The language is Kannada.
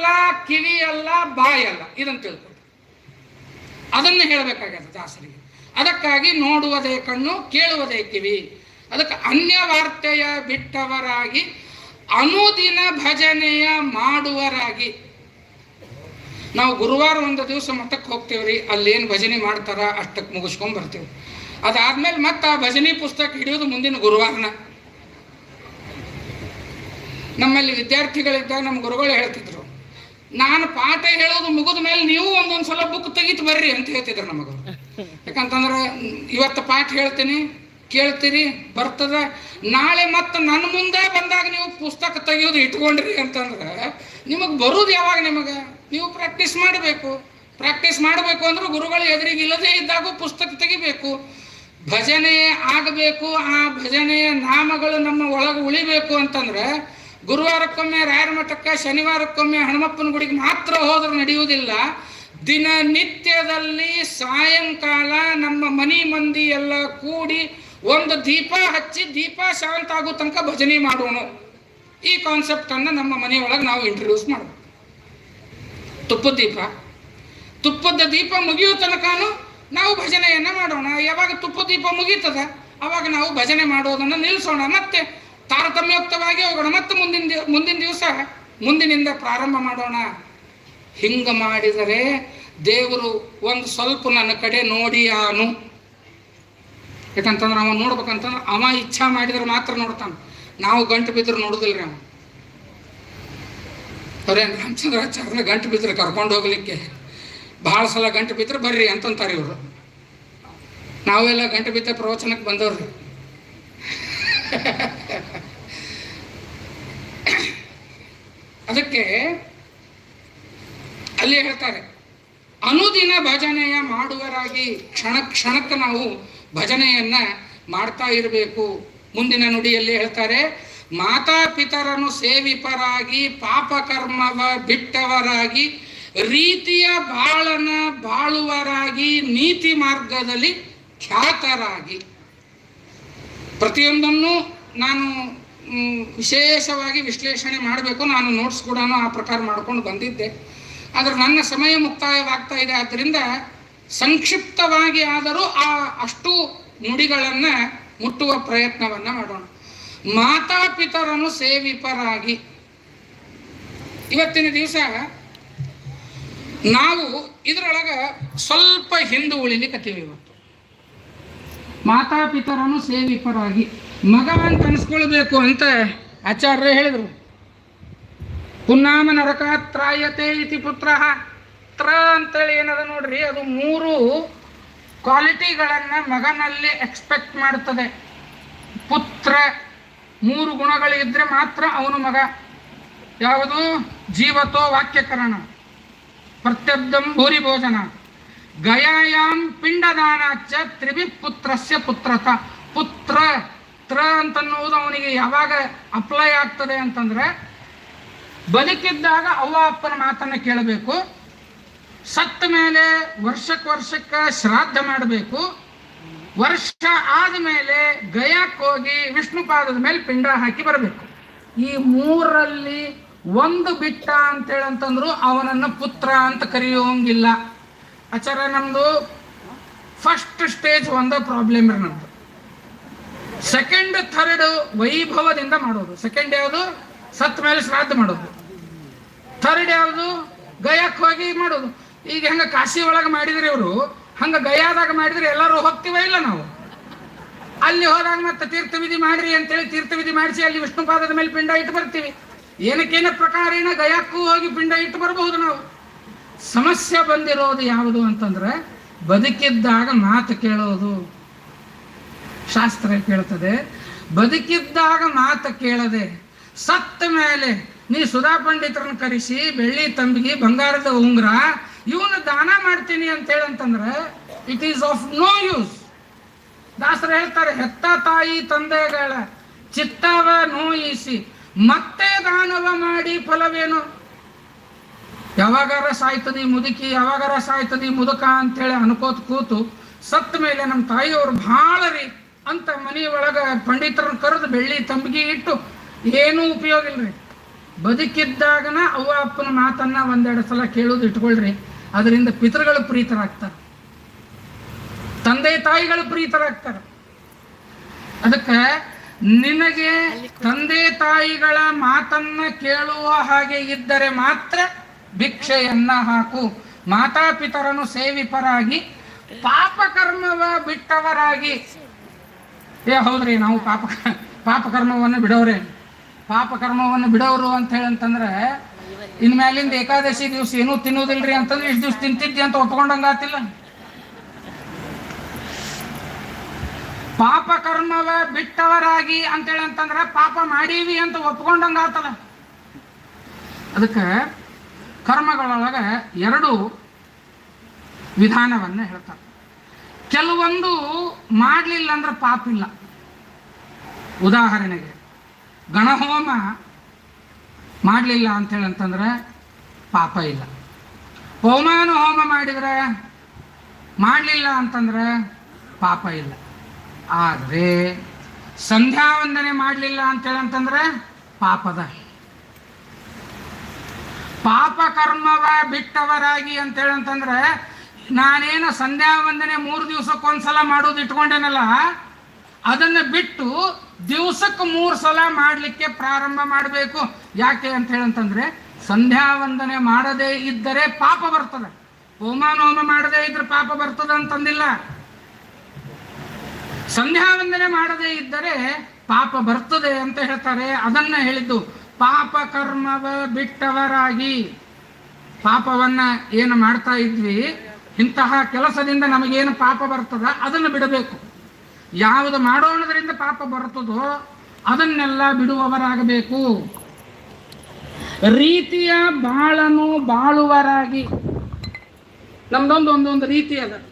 ಕಣ್ಣಲ್ಲ ಕಿವಿ ಅಲ್ಲ ಬಾಯಿ ಅಲ್ಲ ಇದನ್ನು ತಿಳ್ಕೊಳ್ಳಿ. ಅದನ್ನು ಹೇಳಬೇಕಾಗ್ಯದ ದಾಸರಿಗೆ. ಅದಕ್ಕಾಗಿ ನೋಡುವುದೇ ಕಣ್ಣು, ಕೇಳುವುದೇ ಕಿವಿ. ಅದಕ್ಕೆ ಅನ್ಯ ವಾರ್ತೆಯ ಬಿಟ್ಟವರಾಗಿ, ಅನುದಿನ ಭಜನೆಯ ಮಾಡುವರಾಗಿ. ನಾವು ಗುರುವಾರ ಒಂದು ದಿವಸ ಮಠಕ್ಕೆ ಹೋಗ್ತೇವ್ರಿ, ಅಲ್ಲೇನು ಭಜನೆ ಮಾಡ್ತಾರ ಅಷ್ಟಕ್ಕೆ ಮುಗಿಸ್ಕೊಂಡು ಬರ್ತೀವಿ. ಅದಾದ್ಮೇಲೆ ಮತ್ತೆ ಆ ಭಜನೆ ಪುಸ್ತಕ ಹಿಡಿಯೋದು ಮುಂದಿನ ಗುರುವಾರನ. ನಮ್ಮಲ್ಲಿ ವಿದ್ಯಾರ್ಥಿಗಳಿದ್ದಾಗ ನಮ್ಮ ಗುರುಗಳು ಹೇಳ್ತಿದ್ರು. ನಾನು ಪಾಠ ಹೇಳೋದು ಮುಗಿದ ಮೇಲೆ ನೀವು ಒಂದೊಂದು ಸಲ ಬುಕ್ ತೆಗಿತು ಬರ್ರಿ ಅಂತ ಹೇಳ್ತಿದ್ರು ನಮಗೆ ಯಾಕಂತಂದ್ರೆ, ಇವತ್ತು ಪಾಠ ಹೇಳ್ತೀನಿ, ಕೇಳ್ತೀರಿ, ಬರ್ತದ. ನಾಳೆ ಮತ್ತೆ ನನ್ನ ಮುಂದೆ ಬಂದಾಗ ನೀವು ಪುಸ್ತಕ ತೆಗಿಯೋದು ಇಟ್ಕೊಂಡ್ರಿ ಅಂತಂದ್ರೆ, ನಿಮಗೆ ಬರೋದು ಯಾವಾಗ ನಿಮಗೆ? ನೀವು ಪ್ರಾಕ್ಟೀಸ್ ಮಾಡಬೇಕು. ಪ್ರಾಕ್ಟೀಸ್ ಮಾಡಬೇಕು ಅಂದ್ರೆ ಗುರುಗಳು ಎದುರಿಗೆ ಇಲ್ಲದೇ ಇದ್ದಾಗ ಪುಸ್ತಕ ತೆಗಿಬೇಕು. ಭಜನೆ ಆಗಬೇಕು, ಆ ಭಜನೆಯ ನಾಮಗಳು ನಮ್ಮ ಒಳಗೆ ಉಳಿಬೇಕು ಅಂತಂದ್ರೆ ಗುರುವಾರಕ್ಕೊಮ್ಮೆ ರಾಯರ ಮಠಕ್ಕೆ, ಶನಿವಾರಕ್ಕೊಮ್ಮೆ ಹನುಮಪ್ಪನ ಗುಡಿಗೆ ಮಾತ್ರ ಹೋದ್ರೆ ನಡೆಯುವುದಿಲ್ಲ. ದಿನನಿತ್ಯದಲ್ಲಿ ಸಾಯಂಕಾಲ ನಮ್ಮ ಮನಿ ಮಂದಿ ಎಲ್ಲ ಕೂಡಿ ಒಂದು ದೀಪ ಹಚ್ಚಿ ದೀಪ ಶಾಂತ ಆಗೋ ತನಕ ಭಜನೆ ಮಾಡೋಣ ಈ ಕಾನ್ಸೆಪ್ಟನ್ನು ನಮ್ಮ ಮನೆಯೊಳಗೆ ನಾವು ಇಂಟ್ರೊಡ್ಯೂಸ್ ಮಾಡಬೇಕು ತುಪ್ಪದ ದೀಪ. ತುಪ್ಪದ ದೀಪ ಮುಗಿಯೋ ತನಕನೂ ನಾವು ಭಜನೆಯನ್ನ ಮಾಡೋಣ. ಯಾವಾಗ ತುಪ್ಪ ದೀಪ ಮುಗೀತದ, ಅವಾಗ ನಾವು ಭಜನೆ ಮಾಡೋದನ್ನು ನಿಲ್ಲಿಸೋಣ ಮತ್ತೆ ತಾರತಮ್ಯೋಕ್ತವಾಗಿ ಹೋಗೋಣ. ಮತ್ತು ಮುಂದಿನ ಮುಂದಿನ ದಿವಸ ಮುಂದಿನಿಂದ ಪ್ರಾರಂಭ ಮಾಡೋಣ. ಹಿಂಗ ಮಾಡಿದರೆ ದೇವರು ಒಂದು ಸ್ವಲ್ಪ ನನ್ನ ಕಡೆ ನೋಡಿ ಆನು. ಯಾಕಂತಂದ್ರೆ ಅವ ನೋಡ್ಬೇಕಂತಂದ್ರೆ ಅವ ಇಚ್ಛಾ ಮಾಡಿದ್ರೆ ಮಾತ್ರ ನೋಡ್ತಾನೆ. ನಾವು ಗಂಟು ಬಿದ್ರೆ ನೋಡುದಿಲ್ರಿ ಅವ ರಾಮಚಂದ್ರ ರಾಮಚಂದ್ರಾಚಾರ್ಯನ ಗಂಟು ಬಿದ್ದರೆ ಕರ್ಕೊಂಡು ಹೋಗ್ಲಿಕ್ಕೆ. ಭಾಳ ಸಲ ಗಂಟು ಬಿದ್ದರೆ ಬರ್ರಿ ಅಂತಂತಾರೆ ಇವರು. ನಾವೆಲ್ಲ ಗಂಟು ಬಿದ್ದ ಪ್ರವಚನಕ್ಕೆ ಬಂದವ್ರಿ. ಅದಕ್ಕೆ ಅಲ್ಲಿ ಹೇಳ್ತಾರೆ, ಅನುದಿನ ಭಜನೆಯ ಮಾಡುವರಾಗಿ ಕ್ಷಣ ಕ್ಷಣಕ್ಕೆ ನಾವು ಭಜನೆಯನ್ನ ಮಾಡ್ತಾ ಇರಬೇಕು. ಮುಂದಿನ ನುಡಿಯಲ್ಲಿ ಹೇಳ್ತಾರೆ ಮಾತಾಪಿತರನ್ನು ಸೇವಿಪರಾಗಿ ಪಾಪಕರ್ಮವ ಬಿಟ್ಟವರಾಗಿ, ರೀತಿಯ ಬಾಳನ ಬಾಳುವರಾಗಿ, ನೀತಿ ಮಾರ್ಗದಲ್ಲಿ ಖ್ಯಾತರಾಗಿ. ಪ್ರತಿಯೊಂದನ್ನು ನಾನು ವಿಶೇಷವಾಗಿ ವಿಶ್ಲೇಷಣೆ ಮಾಡಬೇಕು. ನಾನು ನೋಟ್ಸ್ ಕೂಡ ಆ ಪ್ರಕಾರ ಮಾಡ್ಕೊಂಡು ಬಂದಿದ್ದೆ. ಆದರೆ ನನ್ನ ಸಮಯ ಮುಕ್ತಾಯವಾಗ್ತಾ ಇದೆ. ಆದ್ದರಿಂದ ಸಂಕ್ಷಿಪ್ತವಾಗಿ ಆದರೂ ಆ ಅಷ್ಟು ನುಡಿಗಳನ್ನು ಮುಟ್ಟುವ ಪ್ರಯತ್ನವನ್ನು ಮಾಡೋಣ. ಮಾತಾಪಿತರನ್ನು ಸೇವಿಪರಾಗಿ. ಇವತ್ತಿನ ದಿವಸ ನಾವು ಇದರೊಳಗೆ ಸ್ವಲ್ಪ ಹಿಂದೆ ಉಳಿಲಿಕ್ಕತ್ತೀವಿ ಇವತ್ತು. ಮಾತಾಪಿತರನ್ನು ಸೇವಿಪರಾಗಿ ಮಗ ಅಂತ ಅನಿಸ್ಕೊಳ್ಬೇಕು ಅಂತ ಆಚಾರ್ಯ ಹೇಳಿದರು. ಪುನ್ನಾಮ ನರಕಾತ್ರಾಯತೆ ಇತಿ ಪುತ್ರ. ತ್ರ ಅಂತೇಳಿ ಏನದ ನೋಡ್ರಿ, ಅದು ಮೂರು ಕ್ವಾಲಿಟಿಗಳನ್ನು ಮಗನಲ್ಲಿ ಎಕ್ಸ್ಪೆಕ್ಟ್ ಮಾಡ್ತದೆ. ಪುತ್ರ ಮೂರು ಗುಣಗಳಿದ್ರೆ ಮಾತ್ರ ಅವನು ಮಗ. ಯಾವುದು? ಜೀವತೋ ವಾಕ್ಯಕರಣ. ಪ್ರತ್ಯಬ್ಧಂ ಭೂರಿ ಭೋಜನ ಗಯಾಯಾಂ ಪಿಂಡದಾನಾಚ ತ್ರಿವಿ ಪುತ್ರಸ್ಯ ಪುತ್ರತ ಪುತ್ರ ತ್ರ ಅಂತನ್ನುವುದು ಅವನಿಗೆ ಯಾವಾಗ ಅಪ್ಲೈ ಆಗ್ತದೆ ಅಂತಂದ್ರೆ, ಬದುಕಿದ್ದಾಗ ಅವ್ವ ಅಪ್ಪನ ಮಾತನ್ನ ಕೇಳಬೇಕು, ಸತ್ತ ಮೇಲೆ ವರ್ಷಕ್ಕೆ ವರ್ಷಕ್ಕೆ ಶ್ರಾದ್ದ ಮಾಡಬೇಕು, ವರ್ಷ ಆದಮೇಲೆ ಗಯಾಕ್ಕೆ ಹೋಗಿ ವಿಷ್ಣು ಪಾದದ ಮೇಲೆ ಪಿಂಡ ಹಾಕಿ ಬರಬೇಕು. ಈ ಮೂರರಲ್ಲಿ ಒಂದು ಬಿಟ್ಟ ಅಂತೇಳಿ ಹೇಳಂತಂದ್ರು ಅವನನ್ನು ಪುತ್ರ ಅಂತ ಕರೆಯೋಂಗಿಲ್ಲ. ಆಚಾರ, ನಮ್ದು ಫಸ್ಟ್ ಸ್ಟೇಜ್ ಒಂದ ಪ್ರಾಬ್ಲಮ್ ರೀ ನಮ್ದು. ಸೆಕೆಂಡ್ ಥರ್ಡ್ ವೈಭವದಿಂದ ಮಾಡೋದು. ಸೆಕೆಂಡ್ ಯಾವುದು? ಸತ್ ಮೇಲೆ ಶ್ರಾದ್ದ ಮಾಡೋದು. ಥರ್ಡ್ ಯಾವುದು? ಗಯಾಕ್ಕೆ ಹೋಗಿ ಮಾಡೋದು. ಈಗ ಹೆಂಗ ಕಾಶಿ ಒಳಗೆ ಮಾಡಿದ್ರಿ ಇವರು, ಹಂಗ ಗಯಾದಾಗ ಮಾಡಿದ್ರೆ ಎಲ್ಲರೂ ಹೋಗ್ತೀವ ಇಲ್ಲ ನಾವು? ಅಲ್ಲಿ ಹೋದಾಗ ಮತ್ತೆ ತೀರ್ಥವಿಧಿ ಮಾಡ್ರಿ ಅಂತೇಳಿ ತೀರ್ಥವಿಧಿ ಮಾಡಿಸಿ ಅಲ್ಲಿ ವಿಷ್ಣು ಪಾದದ ಮೇಲೆ ಪಿಂಡ ಇಟ್ಟು ಬರ್ತೀವಿ. ಏನಕ್ಕೇನ ಪ್ರಕಾರೇಣ ಗಯಾಕ್ಕೂ ಹೋಗಿ ಪಿಂಡ ಇಟ್ಟು ಬರಬಹುದು ನಾವು? ಸಮಸ್ಯೆ ಬಂದಿರೋದು ಯಾವುದು ಅಂತಂದ್ರೆ ಬದುಕಿದ್ದಾಗ ಮಾತು ಕೇಳೋದು. ಶಾಸ್ತ್ರ ಕೇಳ್ತದೆ, ಬದುಕಿದ್ದಾಗ ಮಾತು ಕೇಳದೆ ಸತ್ತ ಮೇಲೆ ನೀ ಸುಧಾ ಪಂಡಿತರನ್ನ ಕರೆಸಿ, ಬೆಳ್ಳಿ ತಂಬಿಗೆ, ಬಂಗಾರದ ಉಂಗುರ, ಇವನು ದಾನ ಮಾಡ್ತೀನಿ ಅಂತ ಹೇಳಂತಂದ್ರೆ it is of no use ದಾಸರು ಹೇಳ್ತಾರೆ, ಹೆತ್ತ ತಾಯಿ ತಂದೆಗಳ ಚಿತ್ತವ ನೋಯಿಸಿ, ಮತ್ತೆ ದಾನವ ಮಾಡಿ ಫಲವೇನು? ಯಾವಾಗಾರ ಸಾಯ್ತದಿ ಮುದುಕಿ ಯಾವಾಗಾರ ಸಾಯ್ತದಿ ಮುದುಕ ಅಂತೇಳಿ ಅನ್ಕೋತ ಕೂತು ಸತ್ತ ಮೇಲೆ ನಮ್ಮ ತಾಯಿಯವರು ಭಾಳ ರೀ ಅಂತ ಮನೆ ಒಳಗ ಪಂಡಿತರನ್ನ ಕರೆದು ಬೆಳ್ಳಿ ತಂಬಿಗೆ ಇಟ್ಟು ಏನೂ ಉಪಯೋಗ ಇಲ್ರಿ. ಬದುಕಿದ್ದಾಗನ ಅವ್ವ ಅಪ್ಪನ ಮಾತನ್ನ ಒಂದೆರಡು ಸಲ ಕೇಳೋದು ಇಟ್ಕೊಳ್ರಿ. ಅದರಿಂದ ಪಿತೃಗಳು ಪ್ರೀತರಾಗ್ತಾರೆ. ತಂದೆ ತಾಯಿಗಳು ಪ್ರೀತರಾಗ್ತಾರೆ. ಅದಕ್ಕೆ ನಿನಗೆ ತಂದೆ ತಾಯಿಗಳ ಮಾತನ್ನ ಕೇಳುವ ಹಾಗೆ ಇದ್ದರೆ ಮಾತ್ರ ಭಿಕ್ಷೆಯನ್ನ ಹಾಕು. ಮಾತಾಪಿತರನು ಸೇವಿಪರಾಗಿ, ಪಾಪಕರ್ಮವ ಬಿಟ್ಟವರಾಗಿ. ಏ, ಹೌದ್ರಿ, ನಾವು ಪಾಪ, ಪಾಪಕರ್ಮವನ್ನು ಬಿಡೋರೆ. ಪಾಪಕರ್ಮವನ್ನು ಬಿಡೋರು ಅಂತ ಹೇಳಂತಂದ್ರೆ ಇನ್ ಮ್ಯಾಲಿಂದ ಏಕಾದಶಿ ದಿವಸ ಏನೂ ತಿನ್ನೋದಿಲ್ರಿ ಅಂತಂದ್ರೆ ಇಷ್ಟು ದಿವಸ ತಿಂತಿದ್ದೆ ಅಂತ ಒಪ್ಕೊಂಡಂಗಾತಿಲ್ಲ ಪಾಪ ಕರ್ಮವ ಬಿಟ್ಟವರಾಗಿ ಅಂತೇಳಿ ಅಂತಂದ್ರೆ ಪಾಪ ಮಾಡೀವಿ ಅಂತ ಒಪ್ಕೊಂಡಂಗಾತಲ್ಲ ಅದಕ್ಕೆ ಕರ್ಮಗಳೊಳಗೆ ಎರಡು ವಿಧಾನವನ್ನು ಹೇಳ್ತಾರೆ. ಕೆಲವೊಂದು ಮಾಡಲಿಲ್ಲ ಅಂದ್ರೆ ಪಾಪ ಇಲ್ಲ ಉದಾಹರಣೆಗೆ, ಗಣಹೋಮ ಮಾಡಲಿಲ್ಲ ಅಂಥೇಳಿ ಅಂತಂದ್ರೆ ಪಾಪ ಇಲ್ಲ. ಹೋಮಾನು ಹೋಮ ಮಾಡಿದರೆ ಮಾಡಲಿಲ್ಲ ಅಂತಂದ್ರೆ ಪಾಪ ಇಲ್ಲ. ಆದರೆ ಸಂಧ್ಯಾ ವಂದನೆ ಮಾಡಲಿಲ್ಲ ಅಂತೇಳಿ ಅಂತಂದ್ರೆ ಪಾಪದ ಪಾಪ ಕರ್ಮವ ಬಿಟ್ಟವರಾಗಿ ಅಂತೇಳಿ ಅಂತಂದ್ರೆ, ನಾನೇನು ಸಂಧ್ಯಾ ವಂದನೆ ಮೂರು ದಿವಸಕ್ಕೊಂದ್ಸಲ ಮಾಡೋದು ಇಟ್ಕೊಂಡೇನಲ್ಲ, ಅದನ್ನ ಬಿಟ್ಟು ದಿವಸಕ್ಕೆ ಮೂರು ಸಲ ಮಾಡಲಿಕ್ಕೆ ಪ್ರಾರಂಭ ಮಾಡಬೇಕು. ಯಾಕೆ ಅಂತ ಹೇಳಂತಂದ್ರೆ ಸಂಧ್ಯಾ ವಂದನೆ ಮಾಡದೇ ಇದ್ದರೆ ಪಾಪ ಬರ್ತದೆ. ಹೋಮಾನೋಮ ಮಾಡದೇ ಇದ್ರೆ ಪಾಪ ಬರ್ತದೆ ಅಂತಂದಿಲ್ಲ. ಸಂಧ್ಯಾ ವಂದನೆ ಮಾಡದೇ ಇದ್ದರೆ ಪಾಪ ಬರ್ತದೆ ಅಂತ ಹೇಳ್ತಾರೆ. ಅದನ್ನ ಹೇಳಿದ್ದು ಪಾಪ ಕರ್ಮವ ಬಿಟ್ಟವರಾಗಿ ಪಾಪವನ್ನು ಏನು ಮಾಡ್ತಾ ಇದ್ವಿ? ಇಂತಹ ಕೆಲಸದಿಂದ ನಮಗೇನು ಪಾಪ ಬರ್ತದ? ಅದನ್ನು ಬಿಡಬೇಕು. ಯಾವುದು ಮಾಡೋಣದ್ರಿಂದ ಪಾಪ ಬರ್ತದೋ ಅದನ್ನೆಲ್ಲ ಬಿಡುವವರಾಗಬೇಕು. ರೀತಿಯ ಬಾಳನು ಬಾಳುವರಾಗಿ. ನಮ್ದೊಂದು ಒಂದೊಂದು ರೀತಿ ಅದ.